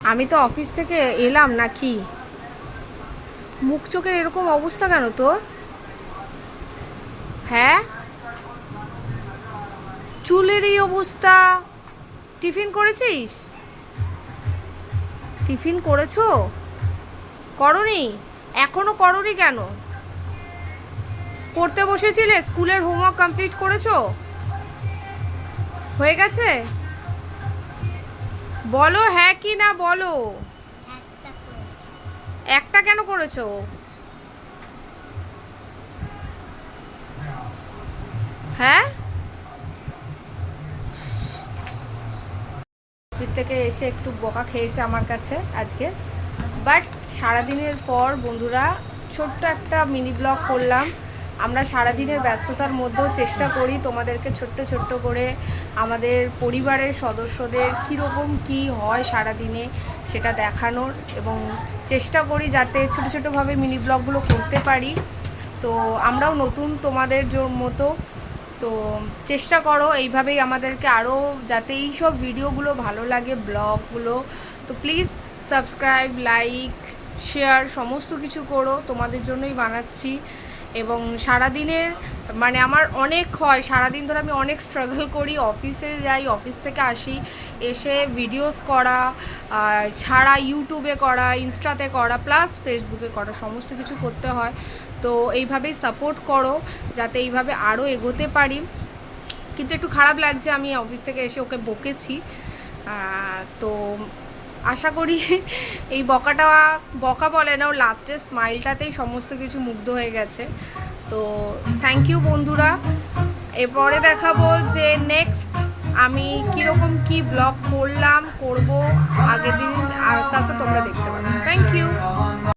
আমি তো অফিস থেকে এলাম নাকি? মুখ চোখের এরকম অবস্থা কেন তোর? হ্যাঁ? চুলের এই অবস্থা। টিফিন করেছিস? টিফিন করেছ? করনি? এখনও করনি কেন? পড়তে বসেছিলে, স্কুলের হোমওয়ার্ক কমপ্লিট করেছ? হয়ে গেছে? বলো হ্যাঁ কি না বলো। একটা কেন করেছ? হ্যাঁ? অফিস থেকে এসে একটু বকা খেয়েছে আমার কাছে আজকে। বাট সারাদিনের পর বন্ধুরা ছোট্ট একটা মিনি ব্লগ করলাম। আমরা সারাদিনের ব্যস্ততার মধ্যেও চেষ্টা করি তোমাদেরকে ছোট্ট ছোট্ট করে আমাদের পরিবারের সদস্যদের কীরকম কি হয় সারাদিনে সেটা দেখানোর এবং চেষ্টা করি যাতে ছোট ছোটোভাবে মিনি ব্লগগুলো করতে পারি। তো আমরাও নতুন তোমাদের মতো। তো চেষ্টা করো এইভাবেই আমাদেরকে আরও যাতে এই সব ভিডিওগুলো ভালো লাগে, ব্লগগুলো। তো প্লিজ সাবস্ক্রাইব, লাইক, শেয়ার, সমস্ত কিছু করো। তোমাদের জন্যই বানাচ্ছি। এবং সারাদিনের মানে আমার অনেক হয়, সারাদিন ধরে আমি অনেক স্ট্রাগল করি। অফিসে যাই, অফিস থেকে আসি, এসে ভিডিওস করা, আর ছাড়া ইউটিউবে করা ইনস্টাতে করা প্লাস ফেসবুকে করা, সমস্ত কিছু করতে হয়। তো এইভাবেই সাপোর্ট করো, যাতে এইভাবে আরও এগোতে পারি। কিন্তু একটু খারাপ লাগছে, আমি অফিস থেকে এসে ওকে বকেছি। তো আশা করি এই বকাটা, বকা বলে না, ওর লাস্টে স্মাইলটাতেই সমস্ত কিছু মুগ্ধ হয়ে গেছে। তো থ্যাংক ইউ বন্ধুরা। এরপরে দেখাবো যে নেক্সট আমি কীরকম কি ব্লগ করলাম, করব, আগের দিন আস্তে আস্তে তোমরা দেখতে পাবে